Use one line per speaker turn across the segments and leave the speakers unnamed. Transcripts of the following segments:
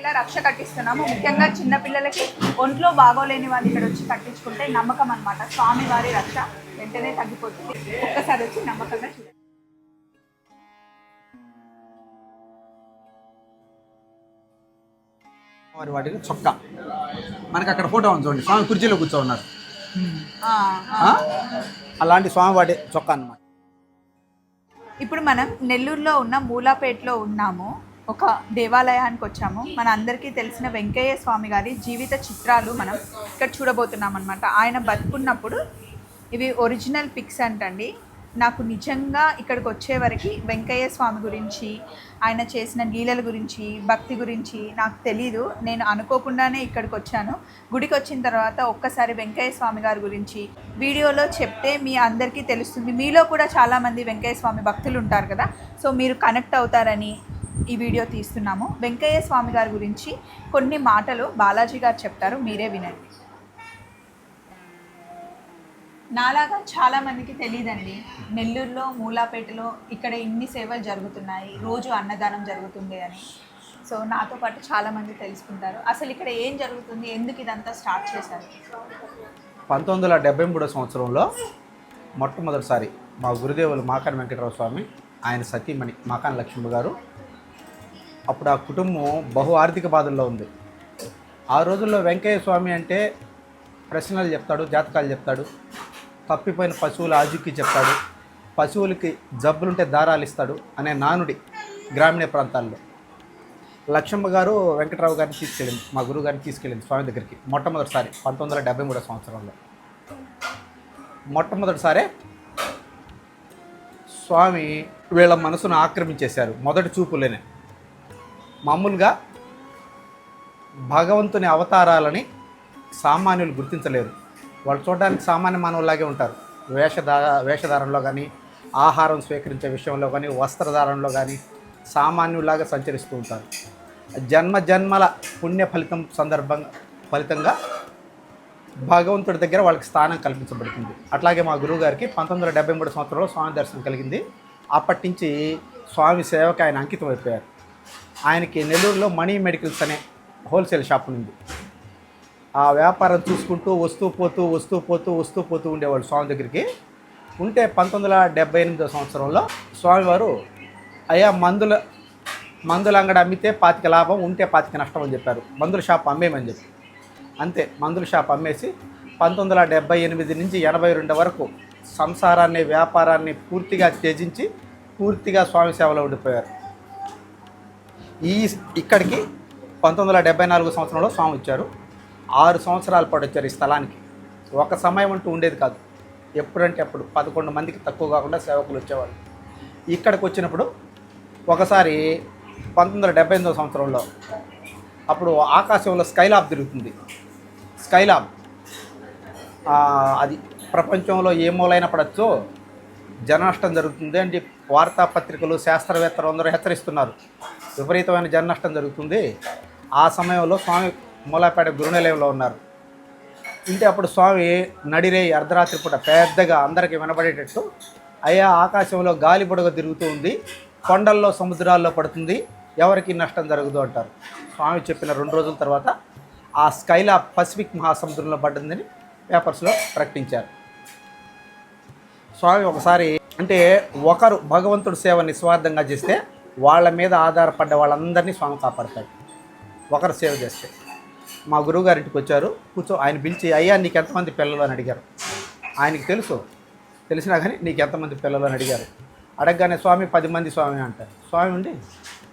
ఇలా రక్ష కట్టిస్తున్నాము. ముఖ్యంగా చిన్న పిల్లలకి ఒంట్లో బాగోలేని వాళ్ళు ఇక్కడ వచ్చి కట్టించుకుంటే నమ్మకం అన్నమాట. స్వామి వారి రక్ష వెంటనే తగ్గిపోతుంది. ఒక్కసారి వచ్చి నమ్మకంగా చూడండి.
వారి వాటికి చొక్కా. మనకి అక్కడ ఫోటో ఉంది చూడండి. స్వామి కుర్చీలో కూర్చో ఉన్నారు? అలాంటి స్వామి వాటి చొక్కా అన్నమాట.
ఇప్పుడు మనం నెల్లూరులో ఉన్న మూలాపేటలో ఉన్నాము. ఒక దేవాలయానికి వచ్చాము. మన అందరికీ తెలిసిన వెంకయ్య స్వామి గారి జీవిత చిత్రాలు మనం ఇక్కడ చూడబోతున్నాం అనమాట ఆయన బతుకున్నప్పుడు ఇవి ఒరిజినల్ పిక్స్ అంటండి. నాకు నిజంగా ఇక్కడికి వచ్చే వరకు వెంకయ్య స్వామి గురించి ఆయన చేసిన లీలల గురించి భక్తి గురించి నాకు తెలీదు. నేను అనుకోకుండానే ఇక్కడికి వచ్చాను. గుడికి వచ్చిన తర్వాత ఒక్కసారి వెంకయ్య స్వామి గారి గురించి వీడియోలో చెప్తే మీ అందరికీ తెలుస్తుంది. మీలో కూడా చాలామంది వెంకయ్య స్వామి భక్తులు ఉంటారు కదా. సో మీరు కనెక్ట్ అవుతారని ఈ వీడియో తీస్తున్నాము. వెంకయ్య స్వామి గారి గురించి కొన్ని మాటలు బాలాజీ గారు చెప్తారు. మీరే వినండి. నాలాగా చాలామందికి తెలియదండి నెల్లూరులో మూలాపేటలో ఇక్కడ ఇన్ని సేవలు జరుగుతున్నాయి. రోజు అన్నదానం జరుగుతుంది అని. సో నాతో పాటు చాలామంది తెలుసుకుంటారు. అసలు ఇక్కడ ఏం జరుగుతుంది? ఎందుకు ఇదంతా స్టార్ట్ చేశారు?
పంతొమ్మిది వందల డెబ్బై మూడో సంవత్సరంలో మొట్టమొదటిసారి మా గురుదేవులు మాకాన్ వెంకటరావు స్వామి ఆయన సతీమణి మాకాన్ లక్ష్మి గారు అప్పుడు ఆ కుటుంబం బహు ఆర్థిక బాధల్లో ఉంది. ఆ రోజుల్లో వెంకయ్య స్వామి అంటే ప్రశ్నలు చెప్తాడు జాతకాలు చెప్తాడు తప్పిపోయిన పశువుల ఆజుక్కి చెప్తాడు పశువులకి జబ్బులుంటే దారాలు ఇస్తాడు అనే నానుడి గ్రామీణ ప్రాంతాల్లో. లక్ష్మమ్మ గారు వెంకటరావు గారిని తీసుకెళ్ళింది మా గురువు గారిని తీసుకెళ్ళింది స్వామి దగ్గరికి మొట్టమొదటిసారి పంతొమ్మిది వందల డెబ్బై మూడో సంవత్సరంలో. మొట్టమొదటిసారే స్వామి వీళ్ళ మనసును ఆక్రమించేశారు మొదటి చూపులేనే. మామూలుగా భగవంతుని అవతారాలని సామాన్యులు గుర్తించలేరు. వాళ్ళు చూడడానికి సామాన్య మానవులాగే ఉంటారు. వేషధార వేషధారణలో కానీ ఆహారం స్వీకరించే విషయంలో కానీ వస్త్రధారణలో కానీ సామాన్యులాగా సంచరిస్తూ ఉంటారు. జన్మ జన్మల పుణ్య ఫలితం సందర్భంగా ఫలితంగా భగవంతుడి దగ్గర వాళ్ళకి స్థానం కల్పించబడుతుంది. అట్లాగే మా గురువు గారికి పంతొమ్మిది వందల డెబ్బై మూడు సంవత్సరంలో స్వామి దర్శనం కలిగింది. అప్పటి నుంచి స్వామి సేవకు ఆయన అంకితం అయిపోయారు. ఆయనకి నెల్లూరులో మణి మెడికల్స్ అనే హోల్సేల్ షాప్ ఉంది. ఆ వ్యాపారం చూసుకుంటూ వస్తూ పోతూ వస్తూ పోతూ వస్తూ పోతూ ఉండేవాళ్ళు స్వామి దగ్గరికి. ఉంటే పంతొమ్మిది వందల డెబ్బై ఎనిమిదో సంవత్సరంలో స్వామివారు అయ్యా మందుల మందుల అంగడి అమ్మితే పాతిక లాభం ఉంటే పాతిక నష్టం అని చెప్పారు. మందుల షాప్ అమ్మేమని చెప్పి. అంతే మందుల షాప్ అమ్మేసి పంతొమ్మిది వందల డెబ్బై ఎనిమిది నుంచి ఎనభై రెండు వరకు సంసారాన్ని వ్యాపారాన్ని పూర్తిగా త్యజించి పూర్తిగా స్వామి సేవలో ఉండిపోయారు. ఈ ఇక్కడికి పంతొమ్మిది వందల డెబ్బై నాలుగు సంవత్సరంలో స్వామి వచ్చారు. ఆరు సంవత్సరాల పాటు వచ్చారు ఈ స్థలానికి. ఒక సమయం అంటూ ఉండేది కాదు. ఎప్పుడంటే అప్పుడు పదకొండు మందికి తక్కువ కాకుండా సేవకులు వచ్చేవాళ్ళు. ఇక్కడికి వచ్చినప్పుడు ఒకసారి పంతొమ్మిది వందల డెబ్బై ఎనిమిదో సంవత్సరంలో అప్పుడు ఆకాశంలో స్కైలాబ్ తిరుగుతుంది. స్కైలాబ్ అది ప్రపంచంలో ఏ మూలైన పడచ్చో జననష్టం జరుగుతుంది అని వార్తాపత్రికలు శాస్త్రవేత్తలు అందరూ హెచ్చరిస్తున్నారు. విపరీతమైన జన నష్టం జరుగుతుంది. ఆ సమయంలో స్వామి మూలాపేట గురునిలయంలో ఉన్నారు. ఇంటే అప్పుడు స్వామి నడిరే అర్ధరాత్రి పూట పెద్దగా అందరికీ వినబడేటట్టు అయ్యా ఆకాశంలో గాలి పొడగ తిరుగుతూ ఉంది కొండల్లో సముద్రాల్లో పడుతుంది ఎవరికి నష్టం జరగదు అంటారు. స్వామి చెప్పిన రెండు రోజుల తర్వాత ఆ స్కైలా పసిఫిక్ మహాసముద్రంలో పడ్డదని పేపర్స్లో ప్రకటించారు. స్వామి ఒకసారి అంటే ఒకరు భగవంతుడి సేవ నిస్వార్థంగా చేస్తే వాళ్ళ మీద ఆధారపడ్డ వాళ్ళందరినీ స్వామి కాపాడతాడు. ఒకరు సేవ చేస్తే. మా గురువుగారింటికి వచ్చారు. కూర్చో ఆయన పిలిచి అయ్యా నీకు ఎంతమంది పిల్లలు? అని అడిగారు. ఆయనకి తెలుసు. తెలిసినా కానీ నీకు ఎంతమంది పిల్లలు అని అడిగారు. అడగగానే స్వామి పది మంది స్వామి అంటారు. స్వామి ఉండి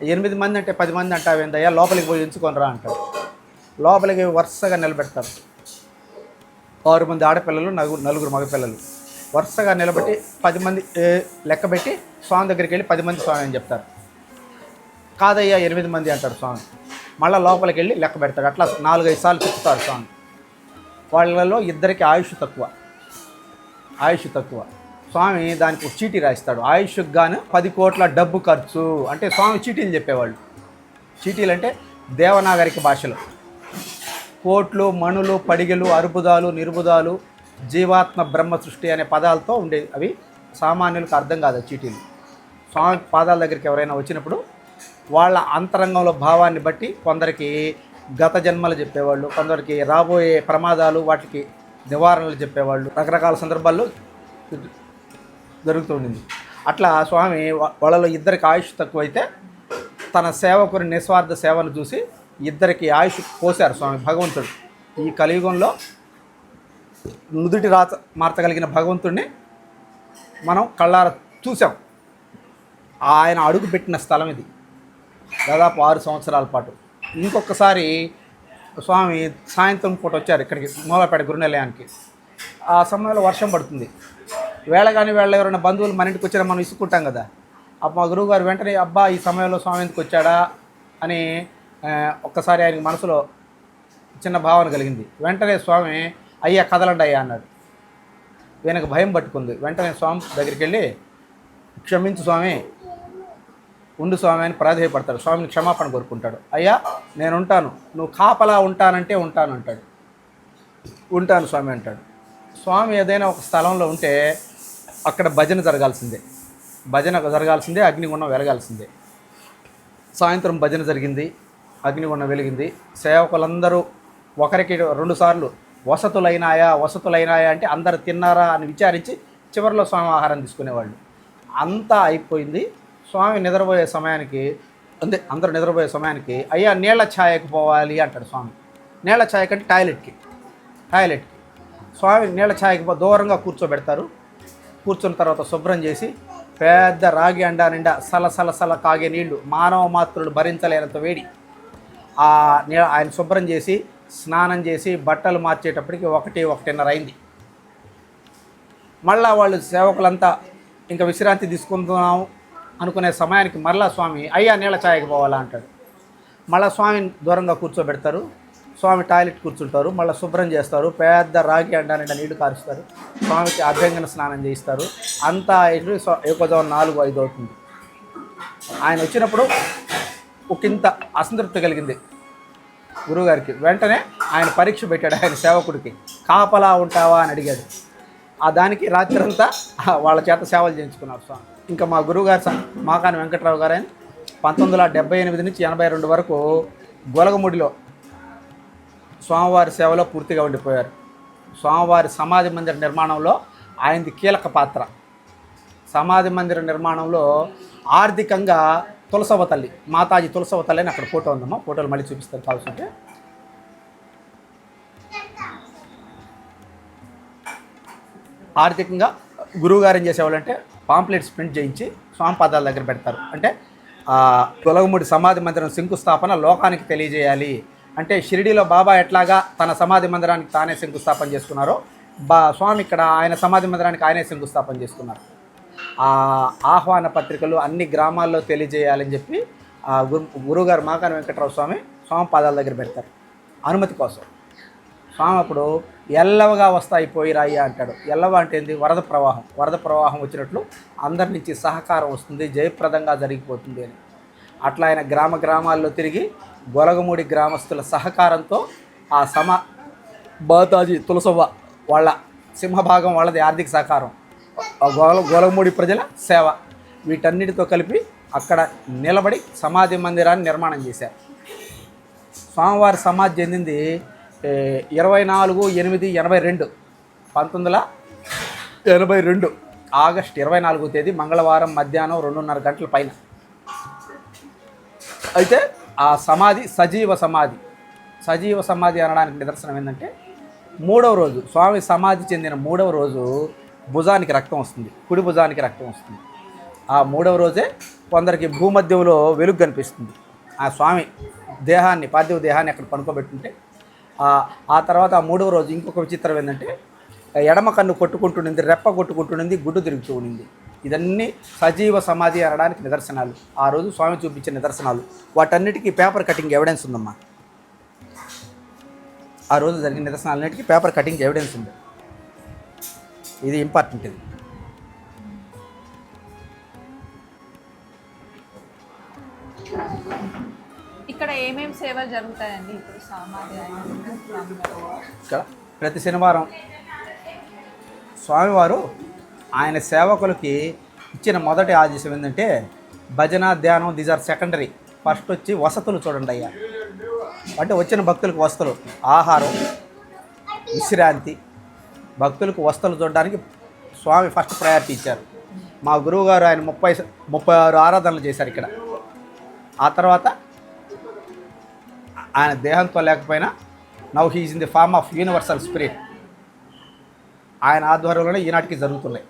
ఎనిమిది మంది అంటే పది మంది అంటావేందయ్యా? లోపలికి పోయి ఎంచుకొని రా అంటారు. లోపలికి వరుసగా నిలబెడతారు. ఆరు మంది ఆడపిల్లలు నలుగురు నలుగురు మగపిల్లలు. వరుసగా నిలబెట్టి పది మంది లెక్కబెట్టి స్వామి దగ్గరికి వెళ్ళి పది మంది స్వామి అని చెప్తారు. కాదయ్యా ఎనిమిది మంది అంటారు స్వామి. మళ్ళీ లోపలికి వెళ్ళి లెక్క పెడతాడు. అట్లా నాలుగైదు సార్లు చెప్తారు స్వామి. వాళ్ళలో ఇద్దరికి ఆయుష్ తక్కువ. ఆయుష్ తక్కువ. స్వామి దానికి ఒక చీటీ రాయిస్తాడు. ఆయుష్కి గాను పది కోట్ల డబ్బు ఖర్చు. అంటే స్వామి చీటీలు చెప్పేవాళ్ళు. చీటీలు అంటే దేవనాగరిక భాషలో. కోట్లు మణులు పడిగలు అర్బుదాలు నిర్బుదాలు జీవాత్మ బ్రహ్మ సృష్టి అనే పదాలతో ఉండే అవి సామాన్యులకు అర్థం కాదు చీటీలు. స్వామి పాదాల దగ్గరికి ఎవరైనా వచ్చినప్పుడు వాళ్ళ అంతరంగంలో భావాన్ని బట్టి కొందరికి గత జన్మలు చెప్పేవాళ్ళు కొందరికి రాబోయే ప్రమాదాలు వాటికి నివారణలు చెప్పేవాళ్ళు. రకరకాల సందర్భాల్లో జరుగుతుండింది అట్లా స్వామి వాళ్ళలో ఇద్దరికి ఆయుష్ తక్కువైతే తన సేవకుని నిస్వార్థ సేవను చూసి ఇద్దరికి ఆయుష్ పోశారు స్వామి భగవంతుడు. ఈ కలియుగంలో నుదుటి రాత మార్చగలిగిన భగవంతుడిని మనం కళ్ళార చూసాం ఆయన అడుగు పెట్టిన స్థలం ఇది. దాదాపు ఆరు సంవత్సరాల పాటు. ఇంకొకసారి స్వామి సాయంత్రం పూట వచ్చారు ఇక్కడికి మూలపేట గురునిలయానికి. ఆ సమయంలో వర్షం పడుతుంది. వేళ కానీ వేళ ఎవరైనా బంధువులు మన ఇంటికి వచ్చినా మనం ఇసుకుంటాం కదా. అప్పుడు మా గురువుగారు వెంటనే అబ్బా ఈ సమయంలో స్వామి ఎందుకు వచ్చాడా అని ఒక్కసారి ఆయనకి మనసులో చిన్న భావన కలిగింది. వెంటనే స్వామి అయ్యా కదలండి అయ్యా అన్నాడు. వెనక భయం పట్టుకుంది. వెంటనే స్వామి దగ్గరికి వెళ్ళి క్షమించు స్వామి ఉండు స్వామి అని ప్రాధేయపడతాడు. స్వామిని క్షమాపణ కోరుకుంటాడు. అయ్యా నేను ఉంటాను నువ్వు కాపలా ఉంటానంటే ఉంటాను అంటాడు. ఉంటాను స్వామి అంటాడు. స్వామి ఏదైనా ఒక స్థలంలో ఉంటే అక్కడ భజన జరగాల్సిందే. భజన జరగాల్సిందే అగ్నిగుణం వెలగాల్సిందే. సాయంత్రం భజన జరిగింది అగ్నిగుణం వెలిగింది. సేవకులందరూ ఒకరికి రెండుసార్లు వసతులైనాయా వసతులైనాయా అంటే అందరు తిన్నారా అని విచారించి చివరిలో స్వామి ఆహారం తీసుకునేవాళ్ళు. అంతా అయిపోయింది. స్వామి నిద్రపోయే సమయానికి అందే అందరూ నిద్రపోయే సమయానికి అయ్యా నీళ్ళ ఛాయకు పోవాలి అంటాడు స్వామి. నీళ్ళ ఛాయకు అంటే టాయిలెట్కి టాయిలెట్కి. స్వామి నీళ్ళ ఛాయకి పో- దూరంగా కూర్చోబెడతారు. కూర్చున్న తర్వాత శుభ్రం చేసి పెద్ద రాగి అండా నిండా సల సల సల కాగే నీళ్ళు మానవ మాత్రులు భరించలేనంత వేడి. ఆ నీ ఆయన శుభ్రం చేసి స్నానం చేసి బట్టలు మార్చేటప్పటికి ఒకటి ఒకటిన్నర అయింది. మళ్ళా వాళ్ళు సేవకులంతా ఇంకా విశ్రాంతి తీసుకుంటున్నాము. అనుకునే సమయానికి మరలా స్వామి అయ్యా నీళ్ళ ఛాయకి పోవాలా అంటాడు. మళ్ళీ స్వామిని దూరంగా కూర్చోబెడతారు. స్వామి టాయిలెట్ కూర్చుంటారు. మళ్ళీ శుభ్రం చేస్తారు. పెద్ద రాగి అండా నిండా నీళ్ళు కారుస్తారు. స్వామికి అభ్యంగన స్నానం చేయిస్తారు. అంతా అయిపోయి స్వ- నాలుగు ఐదు అవుతుంది. ఆయన వచ్చినప్పుడు ఒకంత అసంతృప్తి కలిగింది గురువుగారికి. వెంటనే ఆయన పరీక్ష పెట్టాడు ఆయన సేవకుడికి. కాపలా ఉంటావా? అని అడిగాడు. ఆ దానికి రాత్రంతా వాళ్ళ చేత సేవలు చేయించుకున్నారు స్వామి. ఇంకా మా గురువుగారు స- మాకాని వెంకట్రావు గారు ఆయన పంతొమ్మిది వందల డెబ్బై ఎనిమిది నుంచి ఎనభై రెండు వరకు గొలగముడిలో స్వామివారి సేవలో పూర్తిగా ఉండిపోయారు. స్వామివారి సమాధి మందిర నిర్మాణంలో ఆయనది కీలక పాత్ర. సమాధి మందిర నిర్మాణంలో ఆర్థికంగా తులసవ తల్లి మాతాజీ తులసవ తల్లి అని అక్కడ ఫోటో ఉందమ్మా. ఫోటోలు మళ్ళీ చూపిస్తారు కావాల్సింటే. ఆర్థికంగా గురువుగారు ఏం చేసేవాళ్ళంటే పాంప్లెట్స్ ప్రింట్ చేయించి స్వామి పాదాల దగ్గర పెడతారు. అంటే తొలగముడి సమాధి మందిరం శంకుస్థాపన లోకానికి తెలియజేయాలి. అంటే షిరిడీలో బాబా ఎట్లాగా తన సమాధి మందిరానికి తానే శంకుస్థాపన చేసుకున్నారో బా స్వామి ఇక్కడ ఆయన సమాధి మందిరానికి ఆయనే శంకుస్థాపన చేసుకున్నారు. ఆ ఆహ్వాన పత్రికలు అన్ని గ్రామాల్లో తెలియజేయాలని చెప్పి గురు గురుగారు మాకాని వెంకటరావు స్వామి స్వామి పాదాల దగ్గర పెడతారు. అనుమతి కోసం. స్వామి అప్పుడు ఎల్లవగా వస్తాయి పోయి రాయి అంటాడు. ఎల్లవ అంటే ఏంది? వరద ప్రవాహం. వరద ప్రవాహం వచ్చినట్లు అందరి నుంచి సహకారం వస్తుంది జయప్రదంగా జరిగిపోతుంది అని. అట్లా ఆయన గ్రామ గ్రామాల్లో తిరిగి గొలగమూడి గ్రామస్తుల సహకారంతో ఆ సమ బాతాజీ తులసవ్వ వాళ్ళ సింహభాగం వాళ్ళది ఆర్థిక సహకారం. ఆ గోల గోలమూడి ప్రజల సేవ. వీటన్నిటితో కలిపి అక్కడ నిలబడి సమాధి మందిరాన్ని నిర్మాణం చేశారు. స్వామివారి సమాధి చెందింది ఇరవై నాలుగు ఎనిమిది ఎనభై రెండు. పంతొమ్మిది వందల ఎనభై రెండు. ఆగస్ట్ ఇరవై నాలుగో తేదీ మంగళవారం మధ్యాహ్నం రెండున్నర గంటల పైన. అయితే ఆ సమాధి సజీవ సమాధి. సజీవ సమాధి అనడానికి నిదర్శనం ఏంటంటే మూడవ రోజు స్వామి సమాధి చెందిన మూడవ రోజు భుజానికి రక్తం వస్తుంది. కుడి భుజానికి రక్తం వస్తుంది. ఆ మూడవ రోజే కొందరికి భూమధ్యంలో వెలుగు కనిపిస్తుంది. ఆ స్వామి దేహాన్ని పార్థివ దేహాన్ని అక్కడ పనుకోబెట్టుంటే ఆ- తర్వాత ఆ మూడవ రోజు ఇంకొక విచిత్రం ఏంటంటే ఎడమ కన్ను కొట్టుకుంటుండింది రెప్ప కొట్టుకుంటుండింది గుడ్డు తిరుగుతూ ఉండింది. ఇదన్నీ సజీవ సమాధి అనడానికి నిదర్శనాలు. ఆ రోజు స్వామి చూపించిన నిదర్శనాలు. వాటన్నిటికీ పేపర్ కటింగ్ ఎవిడెన్స్ ఉందమ్మా. ఆ రోజు జరిగిన నిదర్శనాలన్నిటికీ పేపర్ కటింగ్ ఎవిడెన్స్ ఉంది. ఇది ఇంపార్టెంట్ ఇది.
ఇక్కడ ఏమేమి సేవలు జరుగుతాయండి ఇప్పుడు
ఇక్కడ ప్రతి శనివారం స్వామివారు ఆయన సేవకులకి ఇచ్చిన మొదటి ఆదేశం ఏంటంటే భజన ధ్యానం దీస్ ఆర్ సెకండరీ ఫస్ట్ వచ్చి వసతులు చూడండి అయ్యా. అంటే వచ్చిన భక్తులకు వసతులు. ఆహారం విశ్రాంతి భక్తులకు వసతులు చూడడానికి స్వామి ఫస్ట్ ప్రయారిటీ ఇచ్చారు. మా గురువు గారు ఆయన ముప్పై ముప్పై ఆరు ఆరాధనలు చేశారు ఇక్కడ. ఆ తర్వాత ఆయన దేహంతో లేకపోయినా now he's in the form of universal spirit. ఆయన ఆధ్వర్యంలోనే ఈనాటికి జరుగుతున్నాయి.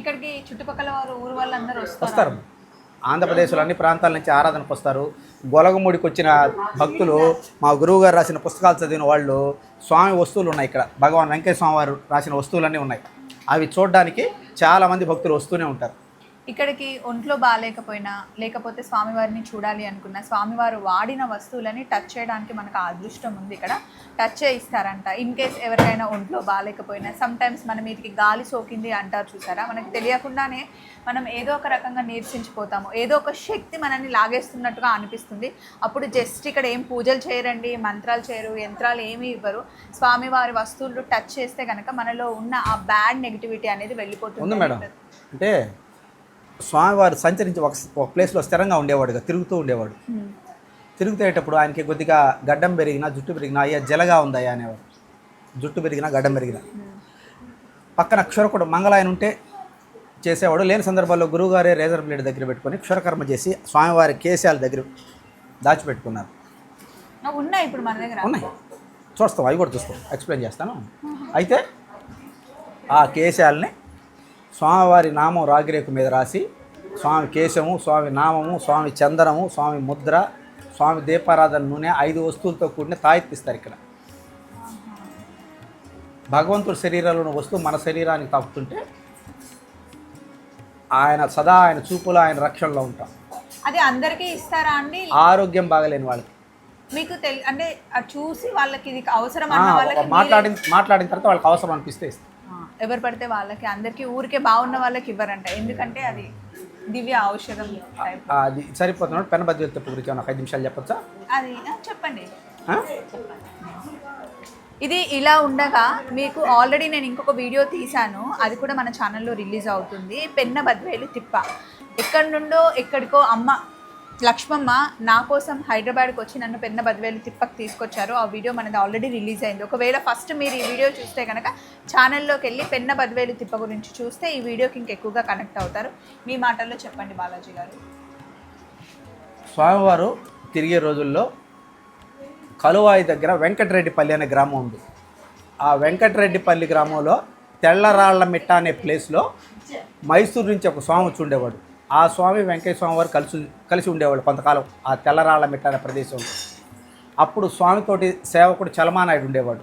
ఇక్కడికి చుట్టుపక్కల వారు ఊరు వాళ్ళందరూ వస్తారు?
వస్తారు. ఆంధ్రప్రదేశ్లో అన్ని ప్రాంతాల నుంచి ఆరాధనకు వస్తారు. గొలగముడికి వచ్చిన భక్తులు మా గురువు గారు రాసిన పుస్తకాలు చదివిన వాళ్ళు స్వామి వస్తువులు ఉన్నాయి ఇక్కడ. భగవాన్ వెంకయ్య స్వామి వారు రాసిన వస్తువులన్నీ ఉన్నాయి. అవి చూడడానికి చాలామంది భక్తులు వస్తూనే ఉంటారు.
ఇక్కడికి ఒంట్లో బాగాలేకపోయినా లేకపోతే స్వామివారిని చూడాలి అనుకున్న స్వామివారు వాడిన వస్తువులని టచ్ చేయడానికి మనకు అదృష్టం ఉంది ఇక్కడ. టచ్ చేయిస్తారంట. ఇన్ కేస్ ఎవరికైనా ఒంట్లో బాగాలేకపోయినా సమ్ టైమ్స్ వీటికి గాలి సోకింది అంటారు చూసారా? మనకు తెలియకుండానే మనం ఏదో ఒక రకంగా నీరసించిపోతాము. ఏదో ఒక శక్తి మనల్ని లాగేస్తున్నట్టుగా అనిపిస్తుంది. అప్పుడు జస్ట్ ఇక్కడ ఏం పూజలు చేయరండి మంత్రాలు చేయరు యంత్రాలు ఏమీ ఇవ్వరు. స్వామివారి వస్తువులు టచ్ చేస్తే కనుక మనలో ఉన్న ఆ బ్యాడ్ నెగిటివిటీ అనేది వెళ్ళిపోతుంది.
అంటే స్వామివారు సంచరించి ఒక ఒక ప్లేస్లో స్థిరంగా ఉండేవాడుగా తిరుగుతూ ఉండేవాడు. తిరుగుతేటప్పుడు ఆయనకి కొద్దిగా గడ్డం పెరిగినా జుట్టు పెరిగినా అయ్యా జలగా ఉందయ్యా అనేవాడు. జుట్టు పెరిగినా గడ్డం పెరిగినా. పక్కన క్షురకుడు మంగళాయన ఉంటే చేసేవాడు. లేని సందర్భాల్లో గురువుగారే రేజర్ బ్లేడ్ దగ్గర పెట్టుకొని క్షురకర్మ చేసి స్వామివారి కేశాల దగ్గర దాచిపెట్టుకున్నారు.
ఉన్నాయి ఇప్పుడు మన దగ్గర?
ఉన్నాయి. చూస్తాం అవి కూడా చూస్తాం. ఎక్స్ప్లెయిన్ చేస్తాను. అయితే ఆ కేశాలని స్వామివారి నామం రాగిరేకు మీద రాసి స్వామి కేశము స్వామి నామము స్వామి చందనము స్వామి ముద్ర స్వామి దీపారాధన నూనె ఐదు వస్తువులతో కూడిన తాయెత్తిస్తారు ఇక్కడ. భగవంతుడి శరీరంలో ఉన్న వస్తువు మన శరీరానికి తాకుతుంటే ఆయన సదా ఆయన చూపులో ఆయన రక్షణలో ఉంటాం.
అది అందరికీ ఇస్తారా అండి?
ఆరోగ్యం బాగలేని వాళ్ళకి.
మీకు తెలి అంటే చూసి వాళ్ళకి ఇది అవసరం
మాట్లాడిన మాట్లాడిన తర్వాత వాళ్ళకి అవసరం అనిపిస్తే ఇస్తాం.
ఎవరు పడితే వాళ్ళకి అందరికీ ఊరికే బాగున్న వాళ్ళకి ఇవ్వరంట. ఎందుకంటే అది దివ్య ఔషధం
అది సరిపోతున్నాడు పెన బద్దెల తప్పు గురించి ఏమన్నా ఒక ఐదు నిమిషాలు చెప్పొచ్చా?
అది ఆ, చెప్పండి.
ఆ?
ఇది ఇలా ఉండగా మీకు ఆల్రెడీ నేను ఇంకొక వీడియో తీశాను. అది కూడా మన ఛానల్లో రిలీజ్ అవుతుంది. పెన్న బద్వేలు తిప్ప. ఎక్కడి నుండో ఎక్కడికో అమ్మ లక్ష్మమ్మ నా కోసం హైదరాబాద్కి వచ్చి నన్ను పెన్న బదివేలు తిప్పకి తీసుకొచ్చారు. ఆ వీడియో మనది ఆల్రెడీ రిలీజ్ అయింది. ఒకవేళ ఫస్ట్ మీరు ఈ వీడియో చూస్తే కనుక ఛానల్లోకి వెళ్ళి పెన్న బదివేలు తిప్ప గురించి చూస్తే ఈ వీడియోకి ఇంకెక్కువగా కనెక్ట్ అవుతారు. మీ మాటల్లో చెప్పండి బాలాజీ గారు.
స్వామివారు తిరిగే రోజుల్లో కలువాయి దగ్గర వెంకటరెడ్డిపల్లి అనే గ్రామం ఉంది. ఆ వెంకటరెడ్డిపల్లి గ్రామంలో తెల్లరాళ్ళ మిట్ట అనే ప్లేస్లో మైసూరు నుంచి ఒక స్వామి వచ్చి ఉండేవాడు. ఆ స్వామి వెంకయ్య స్వామి వారు కలిసి కలిసి ఉండేవాడు కొంతకాలం ఆ తెల్లరాళ్ళ మిట్ట అనే ప్రదేశంలో. అప్పుడు స్వామితోటి సేవకుడు చలమానాయుడు ఉండేవాడు.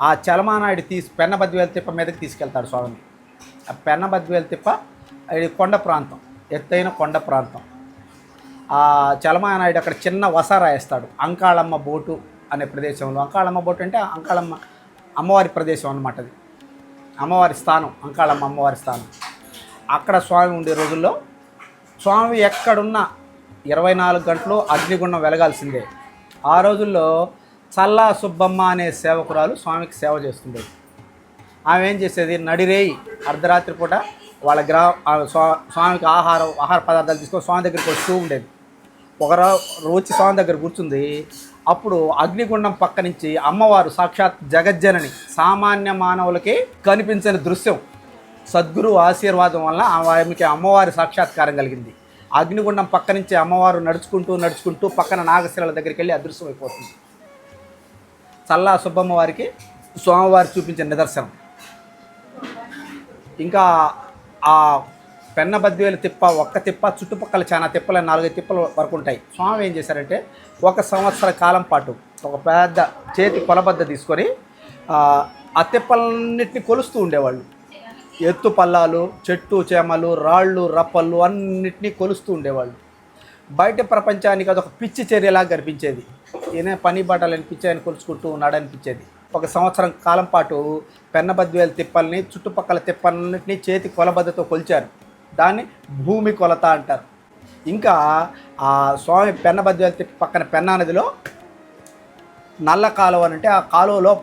ఆ చలమానాయుడు తీసి పెన్నబద్వేల తిప్ప మీదకి తీసుకెళ్తాడు స్వామిని. ఆ పెన్నబద్వేల తిప్ప ఇది కొండ ప్రాంతం ఎత్తైన కొండ ప్రాంతం. ఆ చలమానాయుడు అక్కడ చిన్న వసారా వేస్తాడు అంకాళమ్మ బోటు అనే ప్రదేశంలో. అంకాళమ్మ బోటు అంటే అంకాళమ్మ అమ్మవారి ప్రదేశం అనమాట అది. అమ్మవారి స్థానం అంకాళమ్మ అమ్మవారి స్థానం. అక్కడ స్వామి ఉండే రోజుల్లో స్వామి ఎక్కడున్నా ఇరవై నాలుగు గంటలు అగ్నిగుండం వెలగాల్సిందే. ఆ రోజుల్లో చల్లా సుబ్బమ్మ అనే సేవకురాలు స్వామికి సేవ చేస్తుండేది. ఆమె ఏం చేసేది? నడిరేయి అర్ధరాత్రి పూట వాళ్ళ గ్రా స్వామికి ఆహారం ఆహార పదార్థాలు తీసుకొని స్వామి దగ్గరికి వస్తూ ఉండేది ఒక రోజు వచ్చి స్వామి దగ్గర కూర్చుంది. అప్పుడు అగ్నిగుండం పక్క నుంచి అమ్మవారు సాక్షాత్ జగజ్జనని సామాన్య మానవులకి కనిపించని దృశ్యం. సద్గురు ఆశీర్వాదం వల్ల ఆమెకి అమ్మవారి సాక్షాత్కారం కలిగింది. అగ్నిగుండం పక్క నుంచి అమ్మవారు నడుచుకుంటూ నడుచుకుంటూ పక్కన నాగశిలల దగ్గరికి వెళ్ళి అదృశ్యమైపోతుంది చల్లా సుబ్బమ్మ వారికి స్వామివారు చూపించిన నిదర్శనం. ఇంకా ఆ పెన్న బద్వేలు తిప్ప ఒక్క తిప్ప చుట్టుపక్కల చాలా తిప్పలు నాలుగైదు తిప్పల వరకు ఉంటాయి. స్వామి ఏం చేశారంటే ఒక సంవత్సర కాలం పాటు ఒక పెద్ద చేతి కొలబద్ద తీసుకొని ఆ, తిప్పలన్నింటినీ కొలుస్తూ ఉండేవాళ్ళు. ఎత్తు పల్లాలు చెట్టు చేమలు రాళ్ళు రప్పలు అన్నిటినీ కొలుస్తూ ఉండేవాళ్ళు. బయట ప్రపంచానికి అదొక పిచ్చి చర్యలాగా కనిపించేది. ఈయన పని బట్టలు అనిపించి ఆయన కొలుచుకుంటూ ఉన్నాడు అనిపించేది ఒక సంవత్సరం కాలం పాటు పెన్నబద్వేల తిప్పల్ని చుట్టుపక్కల తిప్పలన్నింటినీ చేతి కొలబద్దతో కొలిచారు. దాన్ని భూమి కొలత అంటారు. ఇంకా ఆ స్వామి పెన్నబద్వేల తిప్ప పక్కన పెన్నా నదిలో నల్ల కాలువ అని అంటే ఆ కాలువలో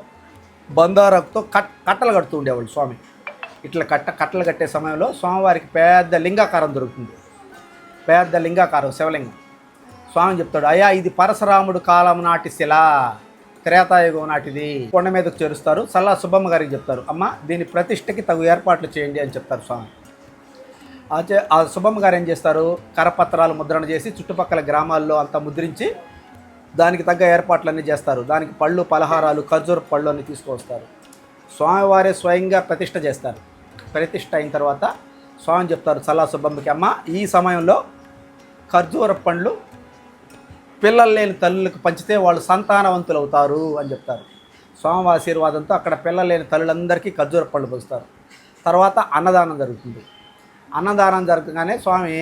బందారకుతో కట్ కట్టలు కడుతూ ఉండేవాళ్ళు స్వామి. ఇట్లా కట్ట కట్టలు కట్టే సమయంలో స్వామివారికి పెద్ద లింగాకారం దొరుకుతుంది. పెద్ద లింగాకారం శివలింగం. స్వామి చెప్తాడు అయ్యా ఇది పరశురాముడు కాలం నాటి శిల త్రేతాయుగం నాటిది. కొండ మీదకు చేరుస్తారు సల్లా సుబ్బమ్మ గారికి చెప్తారు అమ్మ దీని ప్రతిష్టకి తగు ఏర్పాట్లు చేయండి అని చెప్తారు స్వామి. ఆ ఆ సుబ్బమ్మ గారు ఏం చేస్తారు కరపత్రాలు ముద్రణ చేసి చుట్టుపక్కల గ్రామాల్లో అంతా ముద్రించి దానికి తగ్గ ఏర్పాట్లన్నీ చేస్తారు. దానికి పళ్ళు పలహారాలు ఖర్జూర పళ్ళు అన్నీ తీసుకొస్తారు స్వామివారే స్వయంగా ప్రతిష్ట చేస్తారు. ప్రతిష్ట అయిన తర్వాత స్వామి చెప్తారు చల్లా సుబ్బమ్మకి అమ్మ ఈ సమయంలో ఖర్జూర పండ్లు పిల్లలు లేని తల్లులకు పంచితే వాళ్ళు సంతానవంతులు అవుతారు అని చెప్తారు. స్వామి ఆశీర్వాదంతో అక్కడ పిల్లలు లేని తల్లులందరికీ ఖర్జూర పళ్ళు పోస్తారు తర్వాత అన్నదానం జరుగుతుంది. అన్నదానం జరగగానే స్వామి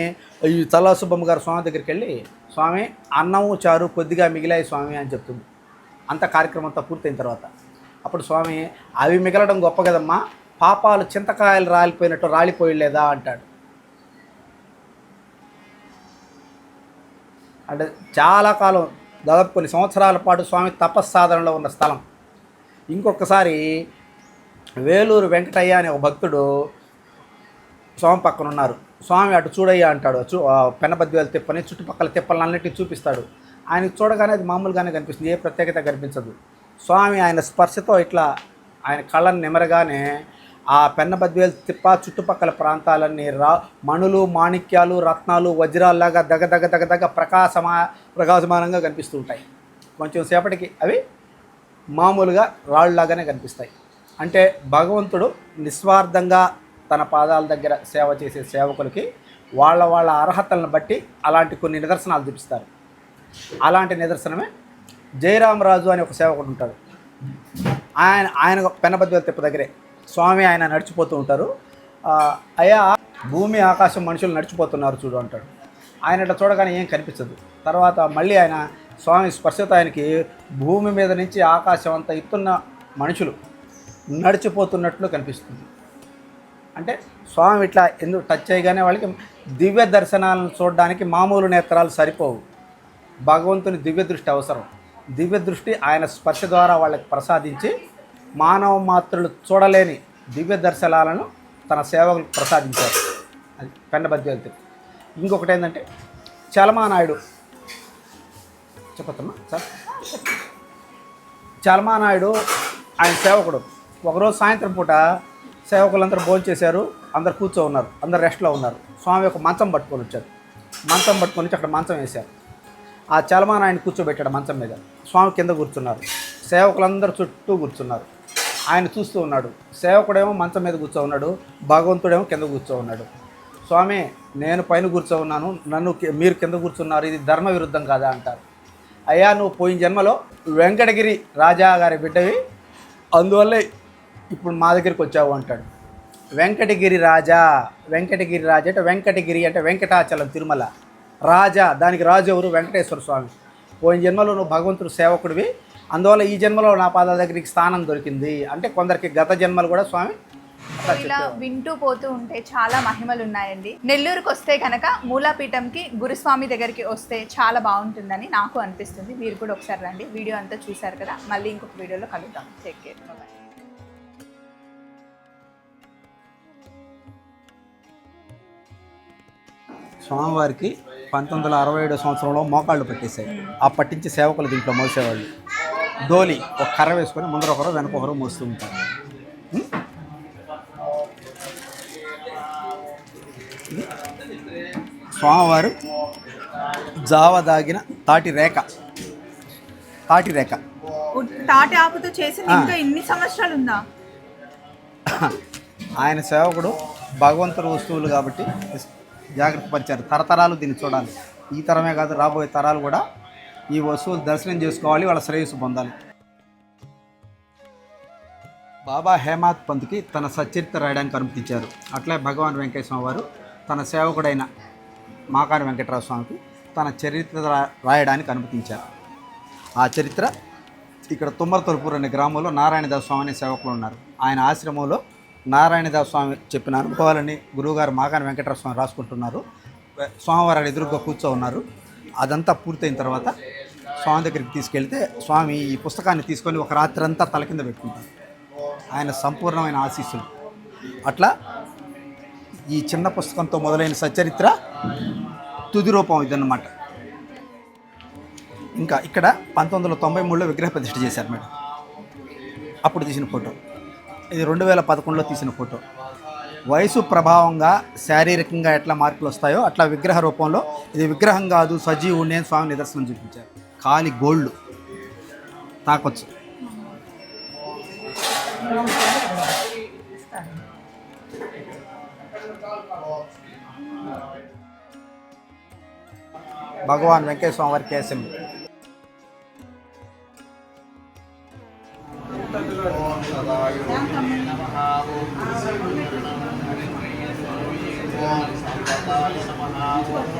ఈ చల్లా సుబ్బమ్మ గారు స్వామి దగ్గరికి వెళ్ళి స్వామి అన్నము చారు కొద్దిగా మిగిలాయి స్వామి అని చెప్తుంది. అంత కార్యక్రమం అంతా పూర్తయిన తర్వాత అప్పుడు స్వామి అవి మిగలడం గొప్ప కదమ్మా పాపాలు చింతకాయలు రాలిపోయినట్టు రాలిపోయలేదా అంటాడు. అంటే చాలా కాలం దాదాపు కొన్ని సంవత్సరాల పాటు స్వామి తపస్సాధనలో ఉన్న స్థలం. ఇంకొకసారి వేలూరు వెంకటయ్య అనే ఒక భక్తుడు స్వామి పక్కన ఉన్నారు. స్వామి అటు చూడయ్యా అంటాడు. చూ ఆ తిప్పని చుట్టుపక్కల తిప్పలన్నిటిని చూపిస్తాడు. ఆయన చూడగానే అది మామూలుగానే కనిపిస్తుంది ఏ ప్రత్యేకత కనిపించదు. స్వామి ఆయన స్పర్శతో ఇట్లా ఆయన కళ్ళను నిమరగానే ఆ పెన్నబద్వేలు తిప్ప చుట్టుపక్కల ప్రాంతాలన్నీ రా మణులు మాణిక్యాలు రత్నాలు వజ్రాల్లాగా దగ దగ దగ దగ ప్రకాశమా ప్రకాశమానంగా కనిపిస్తూ ఉంటాయి. కొంచెం సేపటికి అవి మామూలుగా రాళ్ళలాగానే కనిపిస్తాయి. అంటే భగవంతుడు నిస్వార్థంగా తన పాదాల దగ్గర సేవ చేసే సేవకులకి వాళ్ళ వాళ్ళ అర్హతలను బట్టి అలాంటి కొన్ని నిదర్శనాలు చూపిస్తారు. అలాంటి నిదర్శనమే జయరామరాజు అని ఒక సేవకుడు ఉంటాడు. ఆయన ఆయన పెనబద్వేల తిప్ప దగ్గరే. స్వామి ఆయన నడిచిపోతూ ఉంటారు. అయా అయ్యా భూమి ఆకాశం మనుషులు నడిచిపోతున్నారు చూడు అంటాడు. ఆయన ఇట్లా చూడగానే ఏం కనిపించదు. తర్వాత మళ్ళీ ఆయన స్వామి స్పర్శత ఆయనకి భూమి మీద నుంచి ఆకాశం అంతా ఎత్తున్న మనుషులు నడిచిపోతున్నట్లు కనిపిస్తుంది. అంటే స్వామి ఇట్లా ఎందుకు టచ్ చేయగానే వాళ్ళకి దివ్య దర్శనాలను చూడడానికి మామూలు నేత్రాలు సరిపోవు. భగవంతుని దివ్య దృష్టి అవసరం. దివ్య దృష్టి ఆయన స్పర్శ ద్వారా వాళ్ళకి ప్రసాదించి మానవ మాత్రులు చూడలేని దివ్య దర్శనాలను తన సేవకులకు ప్రసాదించారు. అది పెన్నబద్వేలు ఇంకొకటి ఏంటంటే చలమానాయుడు చెప్పమ్మా సార్. చలమానాయుడు ఆయన సేవకుడు. ఒకరోజు సాయంత్రం పూట సేవకులందరూ భోజనం చేశారు అందరు కూర్చో ఉన్నారు అందరు రెస్ట్లో ఉన్నారు. స్వామి ఒక మంచం పట్టుకొని వచ్చారు. మంచం పట్టుకొని వచ్చి అక్కడ మంచం వేశారు. ఆ చలమానాయుడిని కూర్చోబెట్టాడు మంచం మీద. స్వామి కింద కూర్చున్నారు. సేవకులందరూ చుట్టూ కూర్చున్నారు. ఆయన చూస్తూ ఉన్నాడు. సేవకుడేమో మంచం మీద కూర్చో ఉన్నాడు. భగవంతుడేమో కింద కూర్చో ఉన్నాడు. స్వామి నేను పైన కూర్చో ఉన్నాను. నన్ను మీరు కింద కూర్చున్నారు. ఇది ధర్మ విరుద్ధం కాదా అంటారు. అయ్యా నువ్వు పోయిన జన్మలో వెంకటగిరి రాజా గారి బిడ్డవి. అందువల్లే ఇప్పుడు మా దగ్గరికి వచ్చావు అంటాడు. వెంకటగిరి రాజా వెంకటగిరి రాజా అంటే వెంకటగిరి అంటే వెంకటాచలం తిరుమల. రాజా దానికి రాజు ఎవరు? వెంకటేశ్వర స్వామి. పోయిన జన్మలో నువ్వు భగవంతుడు సేవకుడివి. అందువల్ల ఈ జన్మలో నా పాదాల దగ్గరికి స్థానం దొరికింది. అంటే కొందరికి గత జన్మలు కూడా స్వామి
ఇలా. వింటూ పోతూ ఉంటే చాలా మహిమలు ఉన్నాయండి నెల్లూరుకు వస్తే కనుక మూలాపీఠంకి గురుస్వామి దగ్గరికి వస్తే చాలా బాగుంటుందని నాకు అనిపిస్తుంది. మీరు కూడా ఒకసారి రండి. వీడియో అంతా చూశారు కదా. మళ్ళీ ఇంకొక వీడియోలో కలుద్దాం. టేక్ కేర్ బాయ్
స్వామివారికి పంతొమ్మిది వందల అరవై ఏడో సంవత్సరంలో మోకాళ్ళు పట్టేశాయి. ఆ పట్టించి సేవకులు దీంట్లో మోసేవాళ్ళు. డోలి ఒక కర్ర వేసుకొని ముందర ఒకరు వెనక ఒకరు మోస్తూ ఉంటారు. స్వామివారు జావ దాగిన తాటి రేఖ. తాటి రేఖ.
తాటి ఆకుతో చేసిన
ఆ.
ఇంకా ఇన్ని సంవత్సరాలు ఉందా
ఆయన సేవకుడు భగవంతుడు వస్తువులు కాబట్టి జాగ్రత్త పరిచారు. తరతరాలు దీన్ని చూడాలి. ఈ తరమే కాదు రాబోయే తరాలు కూడా ఈ వస్తువులు దర్శనం చేసుకోవాలి వాళ్ళ శ్రేయస్సు పొందాలి. బాబా హేమాత్ పంత్కి తన సచరిత్ర రాయడానికి అనుమతించారు. అట్లే భగవాన్ వెంకటేశ్వర వారు తన సేవకుడైన మాకాని వెంకటరావు స్వామికి తన చరిత్ర రాయడానికి అనుమతించారు. ఆ చరిత్ర ఇక్కడ తుమ్మరతొలుపూర్ అనే గ్రామంలో నారాయణదాస్ స్వామి అనే సేవకులు ఉన్నారు. ఆయన ఆశ్రమంలో నారాయణదాస్ స్వామి చెప్పిన అనుభవాలని గురువుగారు మాకాని వెంకటరావు స్వామి రాసుకుంటున్నారు. స్వామివారు ఎదురుగా కూర్చో ఉన్నారు. అదంతా పూర్తయిన తర్వాత స్వామి దగ్గరికి తీసుకెళ్తే స్వామి ఈ పుస్తకాన్ని తీసుకొని ఒక రాత్రి అంతా తల కింద పెట్టుకుంటారు. ఆయన సంపూర్ణమైన ఆశీస్సులు. అట్లా ఈ చిన్న పుస్తకంతో మొదలైన సచరిత్ర తుది రూపం ఇదన్నమాట. ఇంకా ఇక్కడ పంతొమ్మిది వందల తొంభై మూడులో విగ్రహ ప్రతిష్ఠ చేశారు మేడం. అప్పుడు తీసిన ఫోటో. ఇది రెండు వేల పదకొండులో తీసిన ఫోటో. వయసు ప్రభావంగా శారీరకంగా ఎట్లా మార్పులు వస్తాయో అట్లా విగ్రహ రూపంలో ఇది విగ్రహం కాదు సజీవుడిని అని స్వామి నిదర్శనం చూపించారు. కాలి గోల్డ్ తాకొచ్చు. భగవాన్ వెంకటేశ్వర స్వామి వారి కేసం Los árboles.